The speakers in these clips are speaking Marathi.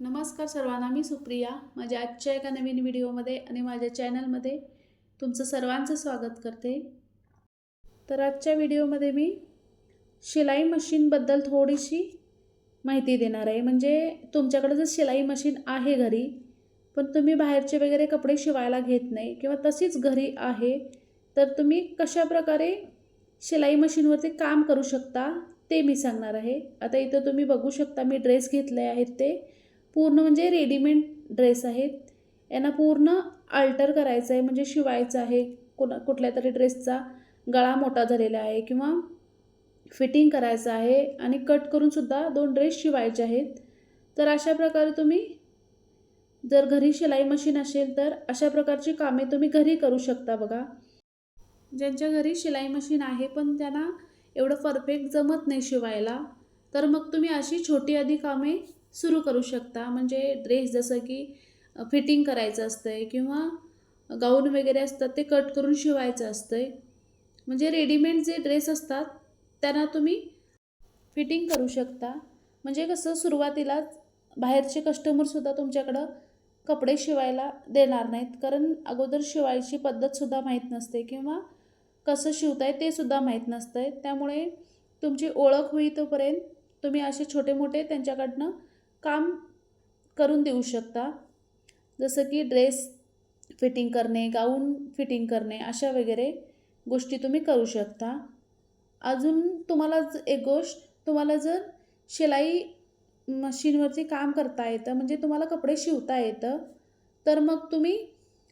नमस्कार सर्वांना मी सुप्रिया. माझ्या आजच्या एका नवीन व्हिडिओमध्ये आणि माझ्या चॅनलमध्ये तुमचं सर्वांचं स्वागत करते. तर आजच्या व्हिडिओमध्ये मी शिलाई मशीनबद्दल थोडीशी माहिती देणार आहे. म्हणजे तुमच्याकडे जर शिलाई मशीन आहे घरी पण तुम्ही बाहेरचे वगैरे कपडे शिवायला घेत नाही किंवा तशीच घरी आहे तर तुम्ही कशाप्रकारे शिलाई मशीनवरती काम करू शकता ते मी सांगणार आहे. आता इथं तुम्ही बघू शकता मी ड्रेस घेतले आहेत ते. पूर्ण म्हणजे रेडीमेड ड्रेस आहेत. यांना पूर्ण अल्टर करायचं आहे म्हणजे शिवायचं आहे. कुणा कुठल्या तरी ड्रेसचा गळा मोठा झालेला आहे किंवा फिटिंग करायचं आहे आणि कट करूनसुद्धा दोन ड्रेस शिवायचे आहेत. तर अशा प्रकारे तुम्ही जर घरी शिलाई मशीन असेल तर अशा प्रकारची कामे तुम्ही घरी करू शकता बघा. ज्यांच्या घरी शिलाई मशीन आहे पण त्यांना एवढं परफेक्ट जमत नाही शिवायला तर मग तुम्ही अशी छोटी आधी कामे सुरू करू शकता. म्हणजे ड्रेस जसं की फिटिंग करायचं असतं आहे किंवा गाऊन वगैरे असतात ते कट करून शिवायचं असतं आहे म्हणजे रेडीमेड जे ड्रेस असतात त्यांना तुम्ही फिटिंग करू शकता. म्हणजे कसं सुरुवातीलाच बाहेरचे कस्टमरसुद्धा तुमच्याकडं कपडे शिवायला देणार नाहीत. कारण अगोदर शिवायची पद्धतसुद्धा माहीत नसते किंवा कसं शिवताय ते सुद्धा माहीत नसतं आहे त्यामुळे तुमची ओळख होईतोपर्यंत तुम्ही असे छोटे मोठे त्यांच्याकडनं काम करून देऊ शकता. जसं की ड्रेस फिटिंग करणे गाऊन फिटिंग करणे अशा वगैरे गोष्टी तुम्ही करू शकता. अजून तुम्हाला एक गोष्ट तुम्हाला जर शिलाई मशीनवरती काम करता येतं म्हणजे तुम्हाला कपडे शिवता येतं तर मग तुम्ही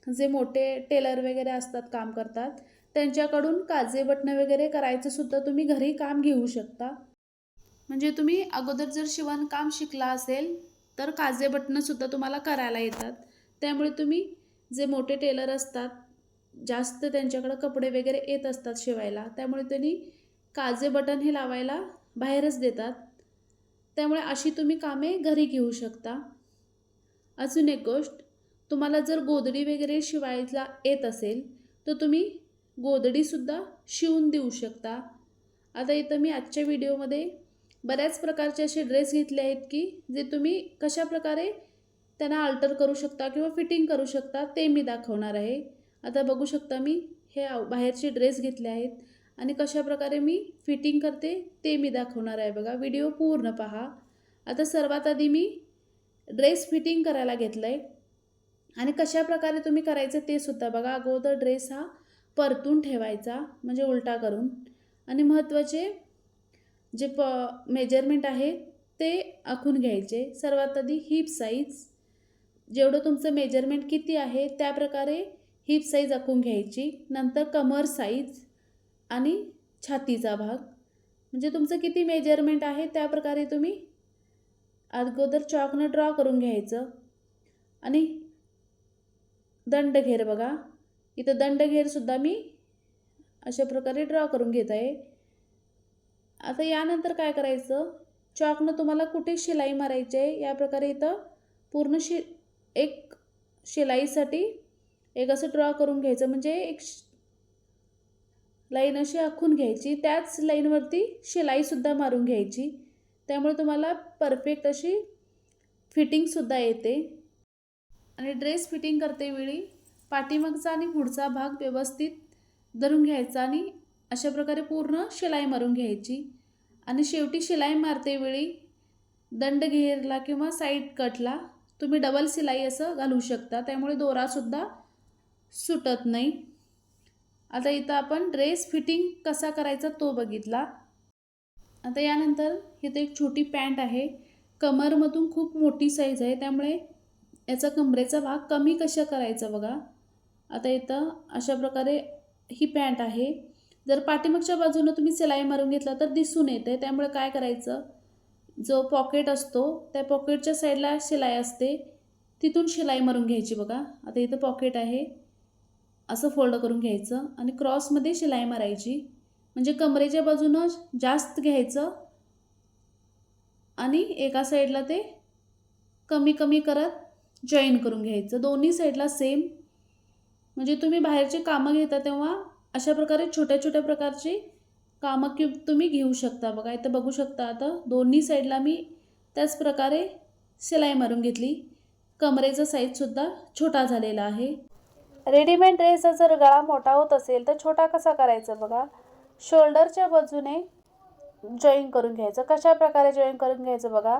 जे मोठे टेलर वगैरे असतात काम करतात त्यांच्याकडून काजे बटणं वगैरे करायचं सुद्धा तुम्ही घरी काम घेऊ शकता. म्हणजे तुम्ही अगोदर जर शिवणकाम शिकला असेल तर काजे बटणंसुद्धा तुम्हाला करायला येतात. त्यामुळे तुम्ही जे मोठे टेलर असतात जास्त त्यांच्याकडं कपडे वगैरे येत असतात शिवायला त्यामुळे त्यांनी काजे बटन हे लावायला बाहेरच देतात. त्यामुळे अशी तुम्ही कामे घरी घेऊ शकता. अजून एक गोष्ट तुम्हाला जर गोदडी वगैरे शिवायला येत असेल तर तुम्ही गोदडीसुद्धा शिवून देऊ शकता. आता इथं मी आजच्या व्हिडिओमध्ये बऱ्याच प्रकारचे असे ड्रेस घेतले आहेत की जे तुम्ही कशा प्रकारे त्यांना अल्टर करू शकता किंवा फिटिंग करू शकता ते मी दाखवणार आहे. आता बघू शकता मी हे बाहेरचे ड्रेस घेतले आहेत आणि कशा प्रकारे मी फिटिंग करते ते मी दाखवणार आहे बघा. व्हिडिओ पूर्ण पहा. आता सर्वात आधी मी ड्रेस फिटिंग करायला घेतलं आहे आणि कशा प्रकारे तुम्ही करायचं ते सुद्धा बघा. अगोदर ड्रेस हा परतून ठेवायचा म्हणजे उलटा करून. आणि महत्त्वाचे जे प मेजरमेंट आहे ते आखून घ्यायचे. सर्वात आधी हिप साईज जेवढं तुमचं मेजरमेंट किती आहे त्या प्रकारे हिप साईज आखून घ्यायची. नंतर कमर साईज आणि छातीचा भाग. म्हणजे तुमचं किती मेजरमेंट आहे त्या प्रकारे तुम्ही अगोदर चॉकनं ड्रॉ करून घ्यायचं. आणि दंडघेर बघा. इथं दंडघेरसुद्धा मी अशा प्रकारे ड्रॉ करून घेत आहे. आता यानंतर काय करायचं? चॉकनं तुम्हाला कुठे शिलाई मारायची आहे? या प्रकारे इथं पूर्ण शि एक शिलाईसाठी एक असं ड्रॉ करून घ्यायचं. म्हणजे एक लाईन अशी आखून घ्यायची. त्याच लाईनवरती शिलाईसुद्धा मारून घ्यायची. त्यामुळे तुम्हाला परफेक्ट अशी फिटिंगसुद्धा येते. आणि ड्रेस फिटिंग करतेवेळी पाठीमागचा आणि पुढचा भाग व्यवस्थित धरून घ्यायचा आणि अशा प्रकारे पूर्ण शिलाई मारून घ्यायची. आणि शेवटी शिलाई मारते वेळी दंड घेरला किंवा साईड कटला तुम्ही डबल शिलाई असं घालू शकता. त्यामुळे दोरासुद्धा सुटत नाही. आता इथं आपण ड्रेस फिटिंग कसा करायचा तो बघितला. आता यानंतर इथं एक छोटी पॅन्ट आहे. कमरमधून खूप मोठी साईज आहे. त्यामुळे याचा कमरेचा भाग कमी कशा करायचा बघा. आता इथं अशा प्रकारे ही पॅन्ट आहे. जर पाठीमागच्या बाजूनं तुम्ही सिलाई मारून घेतला तर दिसून येते त्यामुळे काय करायचं? जो पॉकेट असतो त्या पॉकेटच्या साईडला शिलाई असते. तिथून शिलाई मारून घ्यायची बघा. आता इथं पॉकेट आहे. असं फोल्ड करून घ्यायचं आणि क्रॉसमध्ये शिलाई मारायची. म्हणजे कमरेच्या बाजूनं जास्त घ्यायचं आणि एका साईडला ते कमी कमी करत जॉईन करून घ्यायचं. दोन्ही साईडला सेम म्हणजे तुम्ही बाहेरचे कामं घेता तेव्हा अशा प्रकारे छोट्या छोट्या प्रकारची कामं की तुम्ही घेऊ शकता. बघा इथं बघू शकता आता दोन्ही साईडला मी त्याच प्रकारे शिलाई मारून घेतली. कमरेचा साईजसुद्धा छोटा झालेला आहे. रेडीमेड ड्रेसचा जर गळा मोठा होत असेल तर छोटा कसा करायचा बघा? शोल्डरच्या बाजूने जॉईन करून घ्यायचं. कशा प्रकारे जॉईन करून घ्यायचं बघा?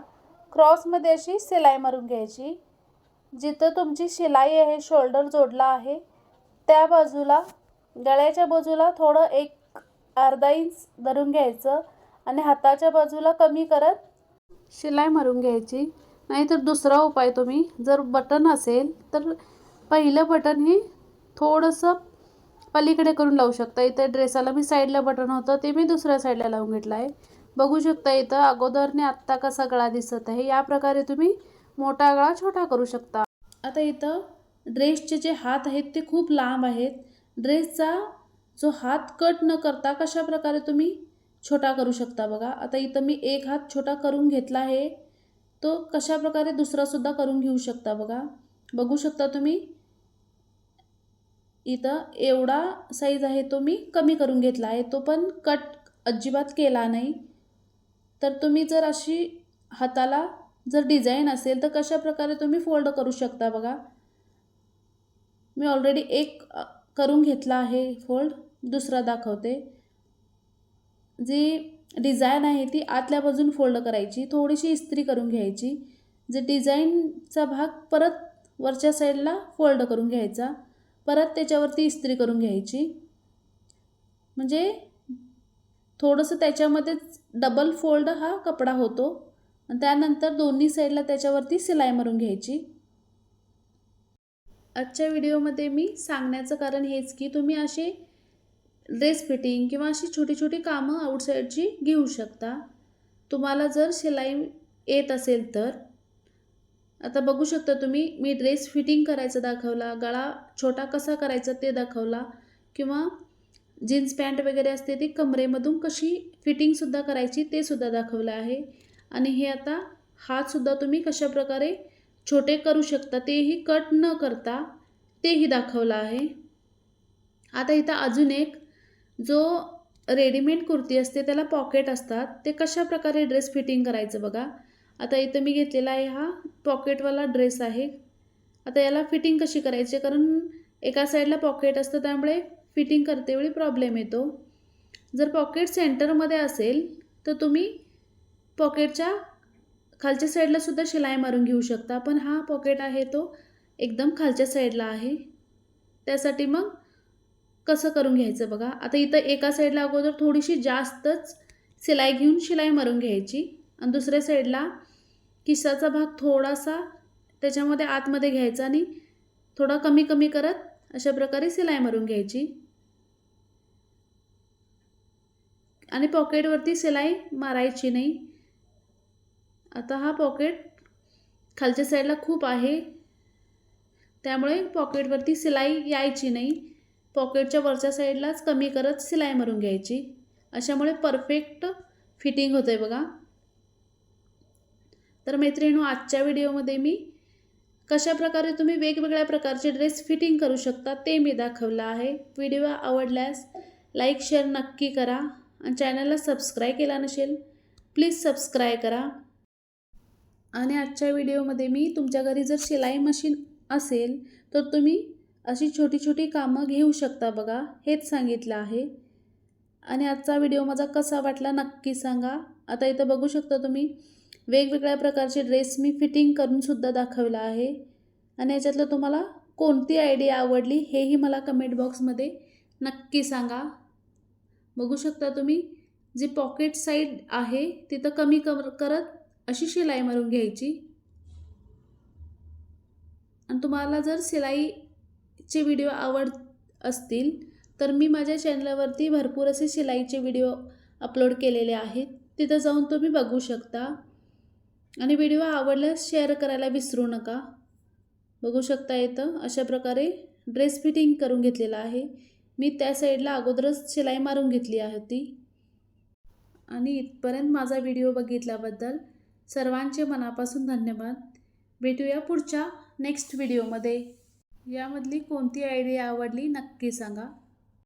क्रॉसमध्ये अशी शिलाई मारून घ्यायची. जिथं तुमची शिलाई आहे शोल्डर जोडला आहे त्या बाजूला गळ्याच्या बाजूला थोडं एक अर्धा इंच धरून घ्यायचं आणि हाताच्या बाजूला कमी करत शिलाई मारून घ्यायची. नाहीतर दुसरा उपाय तुम्ही जर बटन असेल तर पहिलं बटन हे थोडंसं पलीकडे करून लावू शकता. इथं ड्रेसाला मी साईडला बटन होतं ते मी दुसऱ्या साईडला लावून घेतलं आहे. बघू शकता इथं अगोदरने आत्ता कसा गळा दिसत आहे. या प्रकारे तुम्ही मोठा गळा छोटा करू शकता. आता इथं ड्रेसचे जे हात आहेत ते खूप लांब आहेत. ड्रेसचा जो हात कट न करता कशा प्रकारे तुम्ही छोटा करू शकता बघा. आता इथं मी एक हात छोटा करून घेतला आहे. तो कशा प्रकारे दुसरासुद्धा करून घेऊ शकता बघा. बघू शकता तुम्ही. इथं एवढा साईज आहे तो मी कमी करून घेतला आहे. तो पण कट अजिबात केला नाही. तर तुम्ही जर अशी हाताला जर डिझाईन असेल तर कशा प्रकारे तुम्ही फोल्ड करू शकता बघा. मी ऑलरेडी एक करून घेतला आहे फोल्ड दुसरा दाखवते. जी डिझाईन आहे ती आतल्या बाजून फोल्ड करायची थोडीशी इस्त्री करून घ्यायची. जे डिझाईनचा भाग परत वरच्या साईडला फोल्ड करून घ्यायचा परत त्याच्यावरती इस्त्री करून घ्यायची. म्हणजे थोडंसं त्याच्यामध्येच डबल फोल्ड हा कपडा होतो. आणि त्यानंतर दोन्ही साईडला त्याच्यावरती सिलाई मारून घ्यायची. आजच्या व्हिडिओमध्ये मी सांगण्याचं कारण हेच की तुम्ही असे ड्रेस फिटिंग किंवा अशी छोटी छोटी कामं आउटसाईडची घेऊ शकता. तुम्हाला जर शिलाई येत असेल तर. आता बघू शकता तुम्ही मी ड्रेस फिटिंग करायचं दाखवला गळा छोटा कसा करायचा ते दाखवला किंवा जीन्स पॅन्ट वगैरे असते ती कमरेमधून कशी फिटिंगसुद्धा करायची ते सुद्धा दाखवलं आहे. आणि हे आता हातसुद्धा तुम्ही कशा प्रकारे छोटे करू शकता तेही कट न करता तेही दाखवलं आहे. आता इथं अजून एक जो रेडीमेड कुर्ती असते त्याला पॉकेट असतात. ते कशा प्रकारे ड्रेस फिटिंग करायचं बघा. आता इथं मी घेतलेला आहे हा पॉकेटवाला ड्रेस आहे. आता याला फिटिंग कशी करायची? कारण एका साईडला पॉकेट असतं त्यामुळे फिटिंग करतेवेळी प्रॉब्लेम येतो. जर पॉकेट सेंटरमध्ये असेल तर तुम्ही पॉकेटच्या खालच्या साईडला सुद्धा शिलाई मारून घेऊ शकता. पण हा पॉकेट आहे तो एकदम खालच्या साईडला आहे. त्यासाठी मग कसं करून घ्यायचं बघा. आता इथं एका साईडला अगोदर थोडीशी जास्तच शिलाई घेऊन शिलाई मारून घ्यायची. आणि दुसऱ्या साईडला किस्साचा भाग थोडासा त्याच्यामध्ये आतमध्ये घ्यायचा आणि थोडा कमी कमी करत अशा प्रकारे शिलाई मारून घ्यायची. आणि पॉकेटवरती शिलाई मारायची नाही. आता हा पॉकेट खालच्या साईडला खूप आहे. त्यामुळे पॉकेटवरती सिलाई यायची नाही. पॉकेटच्या वरच्या साईडलाच कमी करत सिलाई मारून घ्यायची. अशामुळे परफेक्ट फिटिंग होतं आहे बघा. तर मैत्रिणू आजच्या व्हिडिओमध्ये मी कशा प्रकारे तुम्ही वेगवेगळ्या प्रकारचे ड्रेस फिटिंग करू शकता ते मी दाखवलं आहे. व्हिडिओ आवडल्यास लाईक शेअर नक्की करा. आणि चॅनलला सबस्क्राईब केला नसेल प्लीज सबस्क्राईब करा. आणि आजच्या व्हिडिओमध्ये मी तुमच्या घरी जर शिलाई मशीन असेल तर तुम्ही अशी छोटी छोटी कामं घेऊ शकता बघा. हेच सांगितलं आहे. आणि आजचा व्हिडिओ माझा कसा वाटला नक्की सांगा. आता इथं बघू शकता तुम्ही वेगवेगळ्या प्रकारचे ड्रेस मी फिटिंग करूनसुद्धा दाखवला आहे. आणि याच्यातलं तुम्हाला कोणती आयडिया आवडली हेही मला कमेंट बॉक्समध्ये नक्की सांगा. बघू शकता तुम्ही जी पॉकेट साईड आहे तिथं कमी कर करत अशी शिलाई मारून घ्यायची. आणि तुम्हाला जर शिलाईचे व्हिडिओ आवड असतील तर मी माझ्या चॅनलवरती भरपूर असे शिलाईचे व्हिडिओ अपलोड केलेले आहेत. तिथं जाऊन तुम्ही बघू शकता. आणि व्हिडिओ आवडल्यास शेअर करायला विसरू नका. बघू शकता येतं अशा प्रकारे ड्रेस फिटिंग करून घेतलेला आहे. मी त्या साईडला अगोदरच शिलाई मारून घेतली होती. आणि इथपर्यंत माझा व्हिडिओ बघितल्याबद्दल सर्वांचे मनापासून धन्यवाद. भेटूया पुढच्या नेक्स्ट व्हिडिओमध्ये यामधली कोणती आयडिया आवडली नक्की सांगा.